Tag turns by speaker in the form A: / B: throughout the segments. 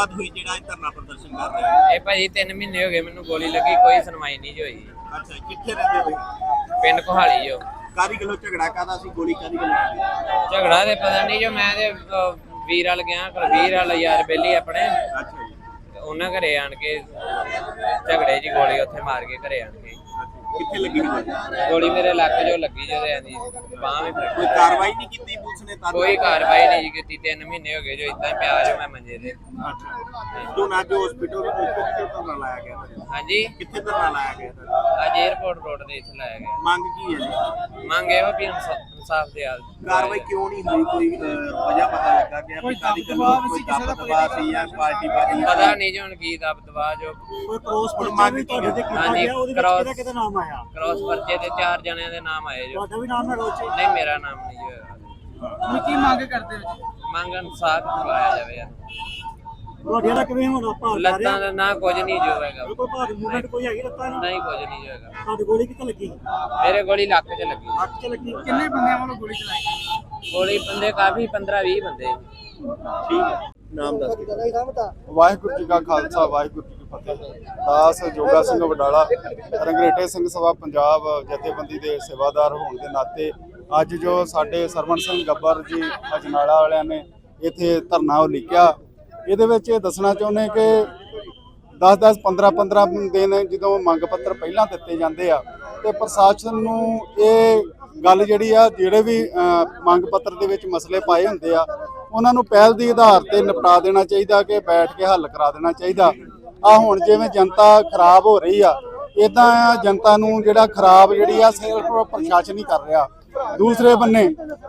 A: ਗੱਲਬਾਤ ਹੋਈ ਜਿਹੜਾ ਇਹ ਧਰਨਾ ਪ੍ਰਦਰਸ਼ਨ ਕਰ ਰਹੇ? ਹੋ
B: ਇਹ ਭਾਜੀ 3 ਮਹੀਨੇ ਹੋ ਗਏ ਮੈਨੂੰ ਗੋਲੀ ਲੱਗੀ ਕੋਈ ਸੁਣਵਾਈ ਨਹੀਂ ਜੀ ਹੋਈ।
A: ਅੱਛਾ ਕਿੱਥੇ ਰਹਿੰਦੇ ਹੋ
B: ਪਿੰਡ ਕੋਹਾਲੀ ਜੋ
A: ਕਾਦੀ ਗੱਲੋਂ ਝਗੜਾ ਕਾਦਾ ਸੀ? ਗੋਲੀ ਕਾਦੀ ਗੱਲੋਂ?
B: ਝਗੜਾ ਤੇ ਪਤਾ ਨਹੀਂ ਜੋ ਮੈਂ ਤੇ ਵੀਰ ਵਾਲ ਗਿਆ ਕੁਲਵੀਰ ਵਾਲਾ ਯਾਰ ਬੇਲੀ ਆਪਣੇ।
A: ਅੱਛਾ।
B: ਉਹਨਾਂ ਘਰੇ ਆਣ ਕੇ ਝਗੜੇ ਜੀ ਗੋਲੀ ਉੱਥੇ ਮਾਰ ਕੇ ਘਰੇ ਆਣ ਕੇ।
A: ਕਿੱਥੇ ਲੱਗੀ ਗੋਲੀ?
B: ਗੋਲੀ ਮੇਰੇ ਲੱਕ ਜੋ ਲੱਗੀ ਜਦੋਂ ਆਂਦੀ ਬਾਹ ਵੀ ਫੜ।
A: ਕੋਈ ਕਾਰਵਾਈ ਨਹੀਂ ਕੀਤੀ ਪੁਲਿਸ ਨੇ ਤਾਂ
B: ਕੋਈ ਕਾਰਵਾਈ ਨਹੀਂ ਜੀ ਕੀਤੀ 3 ਮਹੀਨੇ ਹੋ ਗਏ ਜੋ ਇਦਾਂ ਪਿਆ ਜੋ ਮੈਂ ਮੰਜੇ ਤੇ।
A: ਅੱਛਾ। ਜੋ ਨਾ ਜੋ ਹਸਪੀਟਲ ਕਿੱਥੇ ਧਰਨਾ ਲਾਇਆ ਗਿਆ?
B: ਹਾਂਜੀ।
A: ਕਿੱਥੇ ਧਰਨਾ ਲਾਇਆ ਗਿਆ ਤੁਹਾਡਾ?
B: ਅੱਜ 에어ਪੋਰਟ ਰੋਡ ਤੇ ਇੱਥੇ ਲਾਇਆ ਗਿਆ।
A: ਮੰਗ ਕੀ ਹੈ ਜੀ?
B: ਮੰਗ ਇਹੋ ਵੀ ਇਨਸਾ- ਇਨਸਾਫ ਦੇ ਆ
A: ਕਾਰਵਾਈ ਕਿਉਂ ਨਹੀਂ ਹੋਈ? ਕੋਈ ਅਹ, ਵਜ੍ਹਾ ਪਤਾ ਲੱਗਾ ਕਿ ਕੋਈ ਕਾਦੀ ਗੱਲੋਂ ਕੋਈ ਦਬਾਅ ਸੀ ਜਾਂ ਪਾਰਟੀ ਪਾਰਟੀ
B: ਪਤਾ ਨਹੀਂ ਜੀ ਹੁਣ ਕੀ ਦਬ ਦਵਾ ਜੋ
C: ਕੋਈ ਕ੍ਰੋਸ ਪਰਚਾ
A: ਮੰਗ
C: ਵੀ
A: ਕੀ
C: ਤੁਹਾਡੇ ਤੇ ਕੀਤਾ
B: ਹਾਂਜੀ,
C: ਗਿਆ ਉਹਦੇ ਵਿੱਚ
B: cross-
C: ਕਿਹਦਾ ਕਿਹਦਾ ਨਾਮ ਆਇਆ?
B: ਕ੍ਰਾਸ ਪਰਚੇ ਤੇ ਚਾਰ ਜਣਿਆਂ ਦੇ ਨਾਮ ਆਏ ਜੋ।
C: ਤੁਹਾਡਾ ਵੀ ਨਾਮ ਹੈ ਰੋਚ
B: ਨਹੀਂ ਮੇਰਾ ਨਾਮ ਨਹੀਂ ਜੀ
D: ਹੁਣ ਕੀ ਮੰਗ ਕਰਦੇ ਹੋ ਜੀ?
B: ਮੰਗ ਇਨਸਾਫ ਕਰਵਾਇਆ ਜਾਵੇ। ਯਾਰ
C: ਤੁਹਾਡੇ ਦਾ ਕਿਵੇਂ ਹੋਣਾ ਭਾਰ ਜਾ
B: ਲੱਤਾਂ
C: ਰਿਹਾ
B: ਦਾ ਨਾ ਕੁਝ ਨਹੀਂ ਜੋ ਹੈਗਾ।
C: ਕੋਈ ਭਾਰ ਮੂਵਮੈਂਟ ਕੋਈ ਹੈਗੀ ਲੱਤਾਂ ਦੀ
B: ਨਹੀਂ ਕੁਝ ਨਹੀਂ ਜੋ ਹੈਗਾ।
C: ਤੁਹਾਡੀ ਗੋਲੀ ਕਿੱਥੇ ਲੱਗੀ?
B: ਮੇਰੇ ਗੋਲੀ ਲੱਕ 'ਚ ਲੱਗੀ।
C: ਅੱਖ 'ਚ ਲੱਗੀ।
D: ਕਿੰਨੇ ਬੰਦਿਆਂ ਵੱਲੋਂ ਗੋਲੀ ਚਲਾਈ?
B: ਗੋਲੀ ਬੰਦੇ ਕਾਫੀ 15 20 ਬੰਦੇ
A: ਠੀਕ ਹੈ। ਨਾਮ ਦੱਸ ਦਿਓ।
E: ਵਾਹਿਗੁਰੂ ਜੀ ਕਾ ਖਾਲਸਾ ਵਾਹਿਗੁਰੂ ਜੀ ਕੀ ਫਤਿਹ। ਦਾਸ ਜੋਗਾ ਸਿੰਘ ਵਡਾਲਾ ਰੰਗਰੇਟੇ ਸਿੰਘ ਸਭਾ ਪੰਜਾਬ ਜਥੇਬੰਦੀ ਦੇ ਸੇਵਾਦਾਰ ਹੋਣ ਦੇ ਨਾਤੇ ਅੱਜ ਜੋ ਸਾਡੇ ਸਰਵਣ ਸਿੰਘ ਗੱਬਰ ਜੀ ਅਜਨਾਲਾ ਵਾਲਿਆਂ ਨੇ ਇੱਥੇ ਧਰਨਾ ਉਲੀਕਿਆ ਇਹਦੇ ਵਿੱਚ ਇਹ ਦੱਸਣਾ ਚਾਹੁੰਦੇ ਕਿ 10-10 15-15 ਦਿਨ ਜਦੋਂ ਮੰਗ ਪੱਤਰ ਪਹਿਲਾਂ ਦਿੱਤੇ ਜਾਂਦੇ ਆ ਤੇ ਪ੍ਰਸ਼ਾਸਨ ਨੂੰ ਇਹ ਗੱਲ ਜਿਹੜੀ ਆ, ਜਿਹੜੇ ਵੀ ਮੰਗ ਪੱਤਰ ਦੇ ਵਿੱਚ ਮਸਲੇ ਪਾਏ ਹੁੰਦੇ ਆ, ਉਹਨਾਂ ਨੂੰ ਪਹਿਲ ਦੀ ਆਧਾਰ ਤੇ ਨਿਪਟਾ ਦੇਣਾ ਚਾਹੀਦਾ ਕਿ ਬੈਠ ਕੇ ਹੱਲ ਕਰਾ ਦੇਣਾ ਚਾਹੀਦਾ। ਆ ਹੁਣ ਜਿਵੇਂ ਜਨਤਾ ਖਰਾਬ ਹੋ ਰਹੀ ਆ ਇਦਾਂ ਜਨਤਾ ਨੂੰ ਜਿਹੜਾ ਖਰਾਬ ਜਿਹੜੀ ਆ, ਸਿਰਫ ਪ੍ਰਸ਼ਾਸਨ ਹੀ ਕਰ ਰਿਹਾ। ਦੂਸਰੇ ਬੰਨੇ,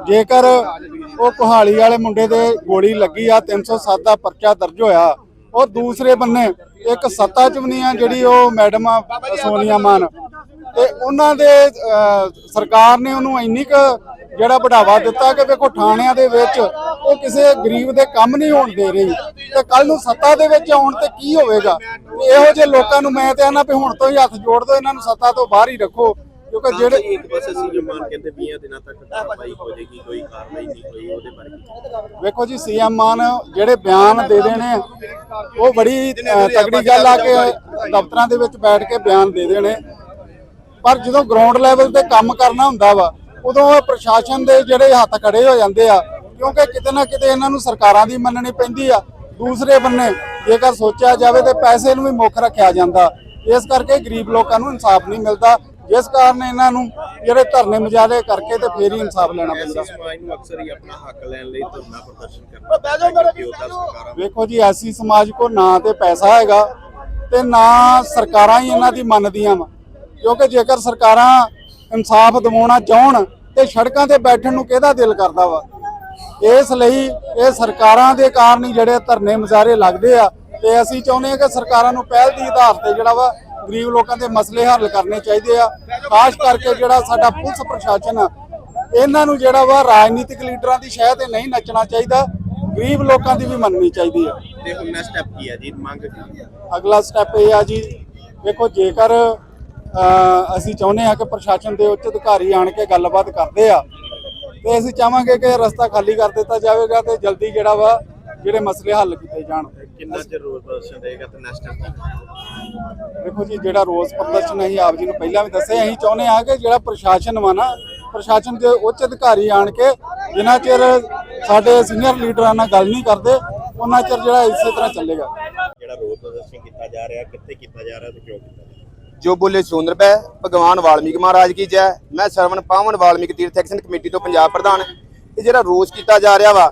E: ਜੇਕਰ ਉਹ ਕੁਹਾਲੀ ਵਾਲੇ ਮੁੰਡੇ ਦੇ ਗੋਲੀ ਲੱਗੀ ਆ 307 ਦਾ ਪਰਚਾ ਦਰਜ ਹੋਇਆ ਔਰ ਦੂਸਰੇ ਬੰਨੇ ਇੱਕ ਸੱਤਾ ਚ ਵੀ ਆ, ਜਿਹੜੀ ਉਹ ਮੈਡਮ ਆ, ਸੋਨੀਆ ਮਾਨ। ਤੇ ਉਹਨਾਂ ਦੇ ਸਰਕਾਰ ਨੇ ਉਹਨੂੰ ਇੰਨੀ ਕੁ ਜਿਹੜਾ ਵਧਾਵਾ ਦਿੱਤਾ ਕਿ ਵੇਖੋ ਥਾਣਿਆਂ ਦੇ ਵਿੱਚ ਉਹ ਕਿਸੇ ਗਰੀਬ ਦੇ ਕੰਮ ਨਹੀਂ ਹੋਣ ਦੇ ਰਹੀ। ਤੇ ਕੱਲ ਨੂੰ ਸੱਤਾ ਦੇ ਵਿੱਚ ਆਉਣ ਤੇ ਕੀ ਹੋਵੇਗਾ? ਇਹੋ ਜਿਹੇ ਲੋਕਾਂ ਨੂੰ ਮੈਂ ਤੇ ਆਨਾ ਵੀ ਹੁਣ ਤੋਂ ਹੀ ਹੱਥ ਜੋੜ ਦਿਓ ਇਹਨਾਂ ਨੂੰ ਸੱਤਾ ਤੋਂ ਬਾਹਰ ਹੀ ਰੱਖੋ। ਕਿਉਂਕਿ ਜਿਹੜੇ
A: ਇੱਕ ਪਾਸੇ ਸੀ ਜੋ ਮਾਨ ਕਹਿੰਦੇ 20 ਦਿਨਾਂ ਤੱਕ ਕਾਰਵਾਈ ਹੋ ਜਾਏਗੀ ਕੋਈ ਕਾਰਵਾਈ ਨਹੀਂ ਹੋਈ ਉਹਦੇ ਬਾਰੇ?
E: ਵੇਖੋ ਜੀ ਸੀਐਮ ਮਾਨ ਜਿਹੜੇ ਬਿਆਨ ਦੇ ਦੇਣੇ ਉਹ ਬੜੀ ਤਗੜੀ ਗੱਲ ਆ ਕਿ ਦਫ਼ਤਰਾਂ ਦੇ ਵਿੱਚ ਬੈਠ ਕੇ ਬਿਆਨ ਦੇ ਦੇਣੇ। ਪਰ ਜਦੋਂ ਗਰਾਊਂਡ ਲੈਵਲ ਤੇ ਕੰਮ ਕਰਨਾ ਹੁੰਦਾ ਵਾ ਉਦੋਂ ਇਹ ਪ੍ਰਸ਼ਾਸਨ ਦੇ ਜਿਹੜੇ ਹੱਥ ਖੜੇ ਹੋ ਜਾਂਦੇ ਆ ਕਿਉਂਕਿ ਕਿਤੇ ਨਾ ਕਿਤੇ ਇਹਨਾਂ ਨੂੰ ਸਰਕਾਰਾਂ ਦੀ ਮੰਨਣੀ ਪੈਂਦੀ ਆ। ਦੂਸਰੇ ਬੰਨੇ ਜੇਕਰ ਸੋਚਿਆ ਜਾਵੇ ਤੇ ਪੈਸੇ ਨੂੰ ਵੀ ਮੁੱਖ ਰੱਖਿਆ ਜਾਂਦਾ। ਇਸ ਕਰਕੇ ਗਰੀਬ ਲੋਕਾਂ ਨੂੰ ਇਨਸਾਫ ਨਹੀਂ ਮਿਲਦਾ। ਜਿਸ ਕਾਰਨ ਇਹਨਾਂ ਨੂੰ ਜਿਹੜੇ ਧਰਨੇ ਮੁਜ਼ਾਹਰੇ ਕਰਕੇ ਤੇ ਫੇਰ ਹੀ ਇਨਸਾਫ ਲੈਣਾ ਪੈਂਦਾ।
A: ਐਸੀ ਸਮਾਜ ਨੂੰ ਅਕਸਰ ਹੀ ਆਪਣਾ ਹੱਕ ਲੈਣ ਲਈ ਧਰਨਾ ਪ੍ਰਦਰਸ਼ਨ ਕਰਨਾ ਪੈਂਦਾ ਹੈ ਕਿ ਉਹਦਾ ਸਰਕਾਰਾਂ
E: ਵੇਖੋ ਜੀ ਐਸੀ ਸਮਾਜ ਕੋ ਨਾ ਤੇ ਪੈਸਾ ਹੈਗਾ ਤੇ ਨਾ ਸਰਕਾਰਾਂ ਹੀ ਇਹਨਾਂ ਦੀ ਮੰਨਦੀਆਂ ਵਾ। ਕਿਉਂਕਿ ਜੇਕਰ ਸਰਕਾਰਾਂ ਇਨਸਾਫ ਦਿਵਾਉਣਾ ਚਾਹਣ ਤੇ ਸੜਕਾਂ ਤੇ ਬੈਠਣ ਨੂੰ ਕਿਹਦਾ ਦਿਲ ਕਰਦਾ ਵਾ? ਇਸ ਲਈ ਇਹ ਸਰਕਾਰਾਂ ਦੇ ਕਾਰਨ ਹੀ ਜਿਹੜੇ ਧਰਨੇ ਮੁਜ਼ਾਹਰੇ ਲੱਗਦੇ ਆ ਤੇ ਅਸੀਂ ਚਾਹੁੰਦੇ ਹਾਂ ਕਿ ਸਰਕਾਰਾਂ ਨੂੰ ਪਹਿਲ ਦੀ ਆਧਾਰ ਤੇ ਜਿਹੜਾ ਵਾ ਗਰੀਬ ਲੋਕਾਂ ਦੇ ਮਸਲੇ ਹੱਲ ਕਰਨੇ ਚਾਹੀਦੇ ਆ। ਖਾਸ ਕਰਕੇ ਜਿਹੜਾ ਸਾਡਾ ਪੁਲਿਸ ਪ੍ਰਸ਼ਾਸਨ ਆ ਇਹਨਾਂ ਨੂੰ ਜਿਹੜਾ ਵਾ ਰਾਜਨੀਤਿਕ ਲੀਡਰਾਂ ਦੀ ਸ਼ਹਿ ਤੇ ਨਹੀਂ ਨੱਚਣਾ ਚਾਹੀਦਾ ਗਰੀਬ ਲੋਕਾਂ ਦੀ ਵੀ ਮੰਨਣੀ ਚਾਹੀਦੀ ਆ।
A: ਤੇ ਹੁਣ ਨੈਕਸਟ ਸਟੈਪ ਕੀ ਹੈ ਜੀ? ਮੰਗ ਕੀ
E: ਅਗਲਾ ਸਟੈਪ ਇਹ ਆ ਜੀ ਵੇਖੋ ਜੇਕਰ ਅਸੀਂ ਚਾਹੁੰਦੇ ਹਾਂ ਕਿ ਪ੍ਰਸ਼ਾਸਨ ਦੇ ਉੱਚ ਅਧਿਕਾਰੀ ਆਣ ਕੇ ਗੱਲਬਾਤ ਕਰਦੇ ਆ ਤੇ ਅਸੀਂ ਚਾਹਾਂਗੇ ਕਿ ਰਸਤਾ ਖਾਲੀ ਕਰ ਦਿੱਤਾ ਜਾਵੇਗਾ ਤੇ ਜਲਦੀ ਜਿਹੜਾ ਵਾ ਜਿਹੜੇ ਮਸਲੇ ਹੱਲ ਕੀਤੇ ਜਾਣ।
A: ਕਿੰਨਾ ਚਿਰ ਰੋਜ਼ ਪ੍ਰਦਰਸ਼ਨ ਰਹੇਗਾ ਤੇ ਨੈਕਸਟ ਸਟੈਪ?
E: ਦੇਖੋ ਜੀ ਜਿਹੜਾ ਰੋਜ਼ ਪ੍ਰਦਰਸ਼ਨ ਅਸੀਂ ਆਪ ਜੀ ਨੂੰ ਪਹਿਲਾਂ ਵੀ ਦੱਸਿਆ ਅਸੀਂ ਚਾਹੁੰਦੇ ਹਾਂ ਕਿ ਜਿਹੜਾ ਪ੍ਰਸ਼ਾਸਨ ਵਾ ਨਾ ਪ੍ਰਸ਼ਾਸਨ ਦੇ ਉੱਚ ਅਧਿਕਾਰੀ ਆਣ ਕੇ ਜਿੰਨਾ ਚਿਰ ਸਾਡੇ ਸੀਨੀਅਰ ਲੀਡਰਾਂ ਨਾਲ ਗੱਲ ਨਹੀਂ ਕਰਦੇ ਉਹਨਾਂ ਚਿਰ ਜਿਹੜਾ ਇਸੇ ਤਰ੍ਹਾਂ ਚੱਲੇਗਾ।
A: ਜਿਹੜਾ ਰੋਜ਼ ਪ੍ਰਦਰਸ਼ਨ ਕੀਤਾ ਜਾ ਰਿਹਾ ਕਿੱਥੇ ਕੀਤਾ ਜਾ ਰਿਹਾ ਤੇ ਕਿਉਂ ਕੀਤਾ ਜਾ
F: ਬੋਲੇ ਸੁੰਦਰ ਪੈ ਭਗਵਾਨ ਵਾਲਮੀਕ ਮਹਾਰਾਜ ਕੀ ਜੈ ਮੈਂ ਸਰਵਣ ਪਾਵਨ ਵਾਲਮੀਕ ਤੀਰਥ ਐਕਸ਼ਨ ਕਮੇਟੀ ਤੋਂ ਪੰਜਾਬ ਪ੍ਰਧਾਨ। ਇਹ ਜਿਹੜਾ ਰੋਜ਼ ਕੀਤਾ ਜਾ ਰਿਹਾ ਵਾ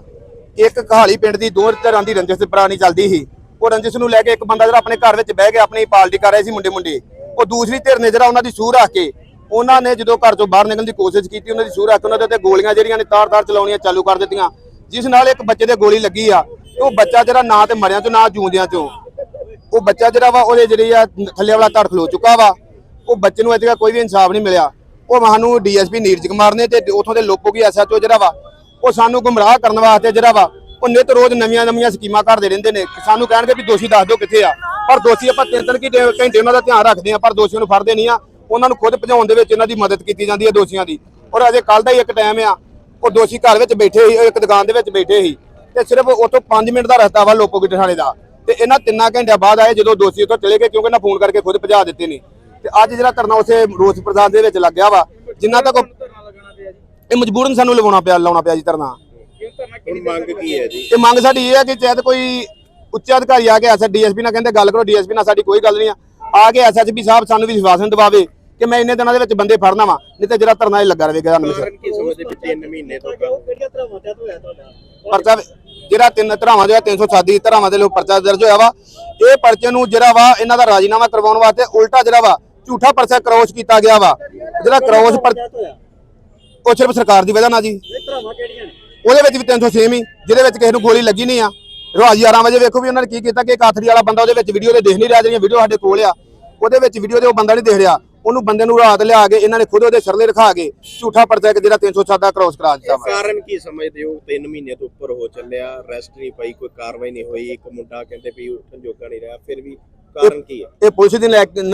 F: ਇੱਕ ਕਹਾਲੀ ਪਿੰਡ ਦੀ ਦੋ ਤਰ੍ਹਾਂ ਦੀ ਰੰਜਿਸ਼ ਪੁਰਾਣੀ ਚੱਲਦੀ ਸੀ। ਉਹ ਰੰਜਿਸ਼ ਨੂੰ ਲੈ ਕੇ ਇੱਕ ਬੰਦਾ ਜਿਹੜਾ ਆਪਣੇ ਘਰ ਵਿੱਚ ਬਹਿ ਕੇ ਆਪਣੀ ਪਾਰਟੀ ਕਰ ਰਿਹਾ ਸੀ ਮੁੰਡੇ ਮੁੰਡੇ, ਉਹ ਦੂਸਰੀ ਧਿਰ ਨੇ ਜਿਹੜਾ ਉਹਨਾਂ ਦੀ ਸੂਹ ਰੱਖ ਕੇ, ਉਹਨਾਂ ਨੇ ਜਦੋਂ ਘਰ ਤੋਂ ਬਾਹਰ ਨਿਕਲਣ ਦੀ ਕੋਸ਼ਿਸ਼ ਕੀਤੀ, ਉਹਨਾਂ ਦੀ ਸੂਹ ਰੱਖ ਕੇ ਉਹਨਾਂ ਦੇ ਉੱਤੇ ਗੋਲੀਆਂ ਜਿਹੜੀਆਂ ਨੇ ਤਾਰ-ਤਾਰ ਚਲਾਉਣੀਆਂ ਚਾਲੂ ਕਰ ਦਿੱਤੀਆਂ, ਜਿਸ ਨਾਲ ਇੱਕ ਬੱਚੇ ਦੇ ਗੋਲੀ ਲੱਗੀ ਆ, ਤੇ ਉਹ ਬੱਚਾ ਜਿਹੜਾ ਨਾ ਤੇ ਮਰਿਆਂ ਚੋਂ, ਨਾ ਜੂੰਦਿਆਂ ਚੋਂ, ਉਹ ਬੱਚਾ ਜਿਹੜਾ ਵਾ, ਉਹਦੇ ਜਿਹੜੀ ਆ, ਥੱਲੇ ਵਾਲਾ ਧੜ ਖਲੋ ਚੁੱਕਾ ਵਾ, ਉਹ ਬੱਚੇ ਨੂੰ ਅਜੇ ਤੱਕ ਕੋਈ ਵੀ ਇਨਸਾਫ ਨਹੀਂ ਮਿਲਿਆ, ਉਹ ਸਾਨੂੰ ਡੀਐਸਪੀ ਨੀਰਜ ਕੁਮਾਰ ਨੇ ਤੇ ਉਥੋਂ ਦੇ ਲੋਕੋ ਕੀ ਐਸਐਚਓ ਜਿਹੜਾ ਵਾ, ਉਹ ਸਾਨੂੰ ਗੁੰਮਰਾਹ ਕਰਨ ਵਾਸਤੇ ਜਿਹੜਾ ਵਾ ਉਹ ਨਿਤ ਰੋਜ਼ ਨਵੀਆਂ ਨਵੀਆਂ ਸਕੀਮਾਂ ਘੜਦੇ ਰਹਿੰਦੇ ਨੇ। ਸਾਨੂੰ ਕਹਿਣਗੇ ਵੀ ਦੋਸ਼ੀ ਦੱਸ ਦਿਓ ਕਿੱਥੇ ਆ। ਪਰ ਦੋਸ਼ੀ ਆਪਾਂ ਤਿੰਨ ਤਿੰਨ ਘੰਟੇ ਘੰਟੇ ਉਹਨਾਂ ਦਾ ਧਿਆਨ ਰੱਖਦੇ ਆ, ਪਰ ਦੋਸ਼ੀਆਂ ਨੂੰ ਫੜਦੇ ਨਹੀਂ ਆ। ਉਹਨਾਂ ਨੂੰ ਖੁਦ ਭਜਾਉਣ ਦੇ ਵਿੱਚ ਇਹਨਾਂ ਦੀ ਮਦਦ ਕੀਤੀ ਜਾਂਦੀ ਹੈ ਦੋਸ਼ੀਆਂ ਦੀ। ਔਰ ਅਜੇ ਕੱਲ ਦਾ ਹੀ ਇੱਕ ਟਾਈਮ ਆ, ਉਹ ਦੋਸ਼ੀ ਘਰ ਵਿੱਚ ਬੈਠੇ ਸੀ, ਇੱਕ ਦੁਕਾਨ ਦੇ ਵਿੱਚ ਬੈਠੇ ਸੀ। ਤੇ ਸਿਰਫ ਉਥੋਂ 5 ਮਿੰਟ ਦਾ ਰਸਤਾ ਵਾ ਲੋਕੋ ਕੀ ਦਾ। ਤੇ ਇਹਨਾਂ ਤਿੰਨਾਂ ਘੰਟਿਆਂ ਬਾਅਦ ਆਏ ਜਦੋਂ ਦੋਸ਼ੀ ਉੱਥੋਂ ਚਲੇ ਗਏ, ਕਿਉਂਕਿ ਇਹਨਾਂ ਫੋਨ ਕਰਕੇ ਖੁਦ ਭਜਾ ਦਿੱਤੇ ਨੇ। ਤੇ ਅੱਜ ਜਿਹੜਾ ਧਰਨਾ ਉਸੇ ਰੋਸ ਪ੍ਰਸਾਦ ਦੇ ਵਿੱਚ ਲੱਗਿਆ ਵਾ, ਜਿੰਨਾ ਤੱਕ ਇਹ ਮਜਬੂਰਨ ਸਾਨੂੰ ਲਵਾਉਣਾ ਪਿਆ, ਲਾਉਣਾ ਪਿਆ ਜੀ ਧਰਨਾ।
A: ਹੁਣ ਮੰਗ ਕੀ ਹੈ ਜੀ?
F: ਇਹ ਮੰਗ ਸਾਡੀ ਇਹ ਹੈ ਕਿ ਚਾਹੇ ਕੋਈ ਉੱਚ ਅਧਿਕਾਰੀ ਆ ਕੇ ਐਸਾ ਡੀਐਸਪੀ ਨਾਲ ਕਹਿੰਦੇ ਗੱਲ ਕਰੋ ਡੀਐਸਪੀ ਨਾਲ ਸਾਡੀ ਕੋਈ ਗੱਲ ਨਹੀਂ ਆ। ਆ ਕੇ ਐਸਐਸਪੀ ਸਾਹਿਬ ਸਾਨੂੰ ਵੀ ਵਿਸ਼ਵਾਸਨ ਦਿਵਾਵੇ ਕਿ ਮੈਂ ਇੰਨੇ ਦਿਨਾਂ ਦੇ ਵਿੱਚ ਬੰਦੇ ਫੜਨਾ ਵਾ ਨਹੀਂ ਤੇ ਜਿਹੜਾ ਧਰਨਾ ਇਹ ਲੱਗਾ ਰਹੇਗਾ ਤੁਹਾਨੂੰ
A: ਕਾਰਨ ਕੀ ਸਮਝਦੇ ਵੀ 3 ਮਹੀਨੇ ਤੋਂ
C: ਉਹ ਕਿਹੜੀਆਂ ਤਰ੍ਹਾਂ ਵਾਟਿਆ ਤੋਂ ਹੋਇਆ ਤੁਹਾਡਾ
F: ਪਰਚਾ ਜਿਹੜਾ ਤਿੰਨ ਧਰਾਵਾਂ ਦੇ 307 ਦੀ ਧਰਾਵਾਂ ਦੇ ਲੋ ਪਰਚਾ ਦਰਜ ਹੋਇਆ ਵਾ ਇਹ ਪਰਚੇ ਨੂੰ ਜਿਹੜਾ ਵਾ ਇਹਨਾਂ ਦਾ ਰਾਜੀਨਾਮਾ ਕਰਵਾਉਣ ਵਾਸਤੇ ਉਲਟਾ ਜਿਹੜਾ ਵਾ ਝੂਠਾ ਪਰਚਾ ਕਰੋਸ ਕੀਤਾ ਗਿਆ ਵਾ। ਜਿਹੜਾ ਕਰੋਸ ਪਰ ਉਹ ਸਿਰਫ ਸਰਕਾਰ ਦੀ ਵਜ੍ਹਾ ਨਾਲ ਜੀ।
C: ਇਹ ਧਰਾਵਾਂ ਕਿਹੜੀਆਂ ਨੇ?
F: ਉਹਦੇ ਵਿੱਚ ਵੀ 306 ਹੀ ਜਿਹਦੇ ਵਿੱਚ ਕਿਸੇ ਨੂੰ ਗੋਲੀ ਲੱਗੀ ਨਹੀਂ ਆ। ਰਾਜ 11 ਵਜੇ ਵੇਖੋ ਵੀ ਉਹਨਾਂ ਨੇ ਕੀ ਕੀਤਾ ਕਿ ਕਾਥਰੀ ਵਾਲਾ ਬੰਦਾ ਉਹਦੇ ਵਿੱਚ ਵੀਡੀਓ ਦੇ ਦੇਖ ਨਹੀਂ ਰਿਹਾ ਜਿਹੜੀਆਂ ਵੀਡੀਓ ਸਾਡੇ ਕੋਲ ਆ। ਉਹਦੇ ਵਿੱਚ ਵੀਡੀਓ ਦੇ ਉਹ ਬੰਦਾ ਨਹੀਂ ਦੇਖ ਰਿਹਾ। ਉਹਨੂੰ ਬੰਦੇ ਨੂੰ ਰਾਤ ਲਿਆ ਕੇ ਇਹਨਾਂ ਨੇ ਖੁਦ ਉਹਦੇ ਸਿਰਲੇ ਰਖਾ ਕੇ ਝੂਠਾ ਪਰਚਾ ਕਿ ਜਿਹੜਾ 307 ਦਾ ਕ੍ਰੋਸ ਕਰਾ ਦਿੱਤਾ ਵਾ।
A: ਕਾਰਨ ਕੀ ਸਮਝਦੇ ਹੋ? 3 ਮਹੀਨੇ ਤੋਂ ਉੱਪਰ ਹੋ ਚੱਲਿਆ ਰੈਸਟ ਨਹੀਂ ਪਈ ਕੋਈ ਕਾਰਵਾਈ ਨਹੀਂ ਹੋਈ ਇੱਕ ਮੁੰਡਾ ਕਹਿੰਦੇ ਵੀ ਉੱਠਣ ਜੋਗਾ ਨਹੀਂ ਰਿਹਾ ਫਿਰ ਵੀ ਕਾਰਨ ਕੀ ਹੈ
F: ਇਹ ਪੁਲਿਸ ਦੀ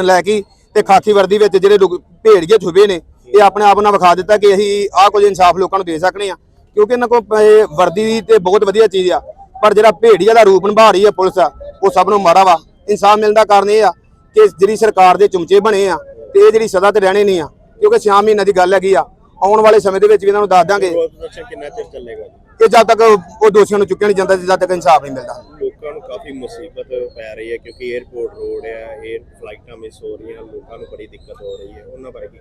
F: ਲੈ ਕੇ ਤੇ ਖਾਕੀ ਵਰਦੀ ਵਿੱਚ ਜਿਹੜੇ ਭੇੜੀਏ ਛੁਪੇ ਨੇ ਇਹ ਆਪਣੇ ਆਪ ਨਾਲ ਵਿਖਾ ਦਿੱਤਾ ਕਿ ਅਸੀਂ ਆਹ ਕੁਝ ਇਨਸਾਫ ਲੋਕਾਂ ਨੂੰ ਦੇ ਸਕਨੇ ਆ। ਕਿਉਂਕਿ ਇਹਨਾਂ ਕੋਲ ਇਹ ਵਰਦੀ ਤੇ ਬਹੁਤ ਵਧੀਆ ਚੀਜ਼ ਆ। ਪਰ ਜਿਹੜਾ ਭੇੜੀਆ ਦਾ ਰੂਪ ਨਿਭਾ ਰਹੀ ਹੈ ਪੁਲਿਸ ਉਹ ਸਭ ਨੂੰ ਮਾੜਾ ਵਾ। ਇਨਸਾਫ ਮਿਲਣ ਦਾ ਕਾਰਨ ਇਹ ਆ ਕਿ ਜਿਹੜੀ ਸਰਕਾਰ ਦੇ ਚਮਚੇ ਬਣੇ ਆ ਤੇ ਇਹ ਜਿਹੜੀ ਸਦਾ ਤੇ ਰਹਿਣੇ ਨਹੀਂ ਆ ਕਿਉਂਕਿ ਸ਼ਾਮ ਮਹੀਨਿਆਂ ਦੀ ਗੱਲ ਹੈਗੀ ਆ। ਆਉਣ ਵਾਲੇ ਸਮੇਂ ਦੇ ਵਿੱਚ ਵੀ ਇਹਨਾਂ ਨੂੰ ਦੱਸ ਦਾਂਗੇ।
A: ਕਿੰਨਾ
F: ਜਦ ਤੱਕ ਉਹ ਦੋਸ਼ੀਆਂ ਨੂੰ ਚੁੱਕਿਆ ਨਹੀਂ ਜਾਂਦਾ ਜਦ ਤੱਕ ਇਨਸਾਫ ਨਹੀਂ ਮਿਲਦਾ।
A: ਲੋਕਾਂ ਨੂੰ ਕਾਫੀ ਮੁਸੀਬਤ ਪੈ ਰਹੀ ਹੈ ਕਿਉਂਕਿ 에어ਪੋਰਟ ਰੋਡ ਆ 에ਅਰ ਫਲਾਈਟਾਂ ਮਿਸ ਹੋ ਰਹੀਆਂ ਲੋਕਾਂ ਨੂੰ ਬੜੀ ਦਿੱਕਤ ਹੋ ਰਹੀ ਹੈ। ਉਹਨਾਂ ਬਾਰੇ ਕੀ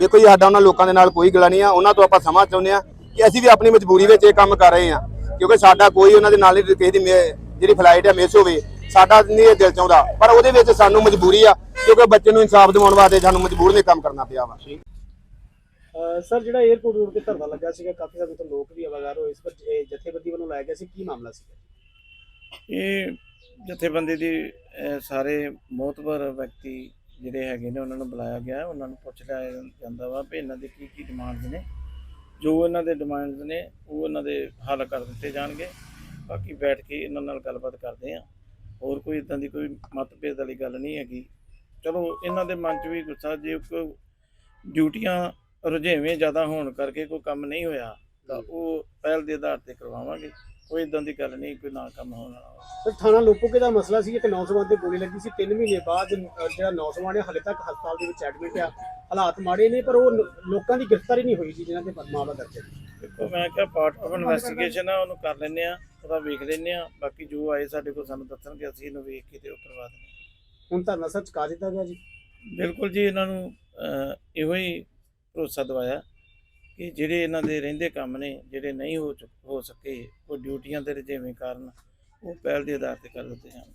F: ਵੇਖੋ ਜੀ ਸਾਡਾ ਉਹਨਾਂ ਲੋਕਾਂ ਦੇ ਨਾਲ ਕੋਈ ਗੱਲ ਨਹੀਂ ਆ। ਉਹਨਾਂ ਤੋਂ ਆਪਾਂ ਸਮਾਂ ਚਾਹੁੰਦੇ ਆ ਕਿ ਅਸੀਂ ਵੀ ਆਪਣੀ ਮਜਬੂਰੀ ਵਿੱਚ ਇਹ ਕੰਮ ਕਰ ਰਹੇ ਆ ਕਿਉਂਕਿ ਸਾਡਾ ਕੋਈ ਉਹਨਾਂ ਦੇ ਨਾਲ ਨਹੀਂ ਕਿਸੇ ਦੀ ਜਿਹੜੀ ਫਲਾਈਟ ਹੈ ਮਿਸ ਹੋਵੇ ਸਾਡਾ ਨਹੀਂ ਇਹ ਦਿਲ ਚਾਹੁੰਦਾ। ਪਰ ਉਹਦੇ ਵਿੱਚ ਸਾਨੂੰ ਮਜਬੂਰੀ ਆ ਕਿਉਂਕਿ ਬੱਚੇ ਨੂੰ ਇਨਸਾਫ ਦਿਵਾਉਣ ਵਾਸਤੇ ਸਾਨੂੰ ਮਜਬੂਰ ਨੇ ਕੰਮ ਕਰਨਾ ਪਿਆ ਵਾ।
C: ਸਰ ਜਿਹੜਾ 에어ਪੋਰਟ ਰੋਡ ਤੇ ਧਰਨਾ ਲੱਗਾ ਸੀਗਾ ਕਾਫੀ ਸਾਰੇ ਤੋਂ ਲੋਕ ਵੀ ਆਵਾਜ਼ਾਰ ਹੋਏ ਇਸ ਪਰ ਇਹ ਜਥੇਬੰਦੀ ਵੱਲੋਂ ਲਾਇਆ ਗਿਆ ਸੀ ਕੀ ਮਾਮਲਾ ਸੀ
G: ਇਹ ਜਥੇਬੰਦੀ ਦੀ ਸਾਰੇ ਮੋਤਬਰ ਵਿਅਕਤੀ ਜਿਹੜੇ ਹੈਗੇ ਨੇ ਉਹਨਾਂ ਨੂੰ ਬੁਲਾਇਆ ਗਿਆ ਹੈ। ਉਹਨਾਂ ਨੂੰ ਪੁੱਛ ਲਿਆ ਜਾਂਦਾ ਵਾ ਵੀ ਇਹਨਾਂ ਦੇ ਕੀ ਕੀ ਡਿਮਾਂਡਸ ਨੇ। ਜੋ ਇਹਨਾਂ ਦੇ ਡਿਮਾਂਡਸ ਨੇ ਉਹ ਇਹਨਾਂ ਦੇ ਹੱਲ ਕਰ ਦਿੱਤੇ ਜਾਣਗੇ। ਬਾਕੀ ਬੈਠ ਕੇ ਇਹਨਾਂ ਨਾਲ ਗੱਲਬਾਤ ਕਰਦੇ ਆ ਹੋਰ ਕੋਈ ਇਦਾਂ ਦੀ ਕੋਈ ਮਤਭੇਦ ਵਾਲੀ ਗੱਲ ਨਹੀਂ ਹੈਗੀ। ਚਲੋ ਇਹਨਾਂ ਦੇ ਮਨ 'ਚ ਵੀ ਗੁੱਸਾ ਜੇ ਕੋਈ ਡਿਊਟੀਆਂ ਰੁਝੇਵੇਂ ਜ਼ਿਆਦਾ ਹੋਣ ਕਰਕੇ ਕੋਈ ਕੰਮ ਨਹੀਂ ਹੋਇਆ ਤਾਂ ਉਹ ਪਹਿਲ ਦੇ ਆਧਾਰ ਤੇ ਕਰਵਾਵਾਂਗੇ। ਕੋਈ ਇਦਾਂ ਦੀ ਗੱਲ ਨਹੀਂ ਕੋਈ ਨਾ ਕੰਮ ਹੋਣ ਵਾਲਾ।
C: ਸਰ ਥਾਣਾ ਲੋਪੋਕੇ ਦਾ ਮਸਲਾ ਸੀ ਇੱਕ ਨੌਜਵਾਨ ਤੇ ਗੋਲੀ ਲੱਗੀ ਸੀ। 3 ਮਹੀਨੇ ਬਾਅਦ ਅ, ਜਿਹੜਾ ਨੌਜਵਾਨ ਹੈ ਹਲੇ ਤੱਕ ਹਸਪਤਾਲ ਦੇ ਵਿੱਚ ਐਡਮਿਟ ਆ। ਹਾਲਾਤ ਮਾੜੇ ਨੇ ਪਰ ਉਹ ਲੋਕਾਂ ਦੀ ਗ੍ਰਿਫਤਾਰੀ ਨਹੀਂ ਹੋਈ ਜੀ ਜਿਨ੍ਹਾਂ ਦੇ ਮਾਮਲਾ ਦਰਜ ਹੈ
G: ਦੇਖੋ ਮੈਂ ਕਿਹਾ ਪਾਰਟ ਆਫ ਇਨਵੈਸਟੀਗੇਸ਼ਨ ਆ ਉਹਨੂੰ ਕਰ ਲੈਂਦੇ ਆ ਉਹਦਾ ਵੇਖ ਲੈਂਦੇ ਆ। ਬਾਕੀ ਜੋ ਆਏ ਸਾਡੇ ਕੋਲ ਸਾਨੂੰ ਦੱਸਣਗੇ ਅਸੀਂ ਇਹਨੂੰ ਵੇਖ ਕੇ ਤੇ ਉਹ ਕਰਵਾ ਦਿੰਦੇ
C: ਹੁਣ ਧਰਨਾ ਸਰ ਚੁਕਾ ਦਿੱਤਾ ਗਿਆ ਜੀ।
G: ਬਿਲਕੁਲ ਜੀ ਇਹਨਾਂ ਨੂੰ ਅਹ, ਇਹੋ ਹੀ ਭਰੋਸਾ ਦਵਾਇਆ। ਕਿ ਜਿਹੜੇ ਇਹਨਾਂ ਦੇ ਰਹਿੰਦੇ ਕੰਮ ਨੇ, ਜਿਹੜੇ ਨਹੀਂ ਹੋ ਚੁੱਕ ਹੋ ਸਕੇ, ਉਹ ਡਿਊਟੀਆਂ ਦੇ ਰਜੇਵੇਂ ਕਾਰਨ, ਉਹ ਪਹਿਲ ਦੇ ਆਧਾਰ ਤੇ ਕਰ ਦਿੱਤੇ ਜਾਣ